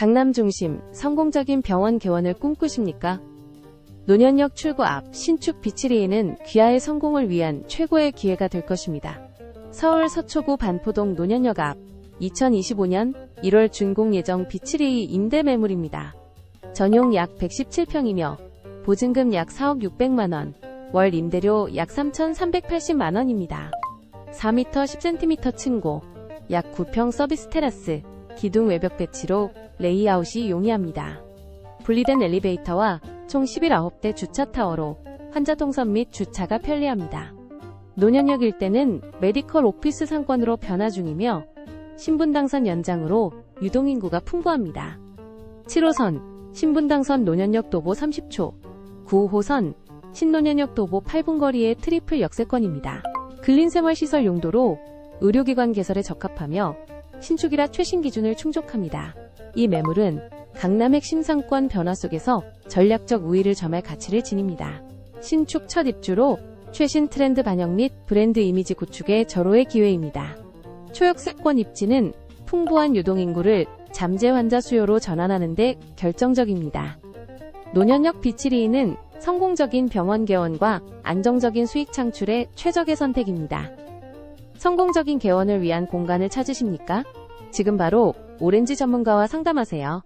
강남 중심 성공적인 병원 개원을 꿈꾸십니까? 노년역 출구 앞 신축 비치리에는 귀하의 성공을 위한 최고의 기회가 될 것입니다. 서울 서초구 반포동 노년역 앞 2025년 1월 준공 예정 비치리 임대 매물입니다. 전용 약 117평이며 보증금 약 4억 600만원, 월 임대료 약 3,380만원입니다. 4m 10cm 층고, 약 9평 서비스 테라스, 기둥 외벽 배치로 레이아웃이 용이합니다. 분리된 엘리베이터와 총 11아홉대 주차 타워로 환자 동선 및 주차가 편리합니다. 노년역 일대는 메디컬 오피스 상권으로 변화 중이며 신분당선 연장으로 유동인구가 풍부합니다. 7호선 신분당선 노년역 도보 30초, 9호선 신노년역 도보 8분 거리의 트리플 역세권입니다. 근린생활시설 용도로 의료기관 개설에 적합하며 신축이라 최신 기준을 충족합니다. 이 매물은 강남 핵심 상권 변화 속에서 전략적 우위를 점할 가치를 지닙니다. 신축 첫 입주로 최신 트렌드 반영 및 브랜드 이미지 구축의 절호의 기회입니다. 초역세권 입지는 풍부한 유동인구를 잠재 환자 수요로 전환하는 데 결정적입니다. 노년역 비치리는 성공적인 병원 개원과 안정적인 수익 창출의 최적의 선택입니다. 성공적인 개원을 위한 공간을 찾으십니까? 지금 바로 오렌지 전문가와 상담하세요.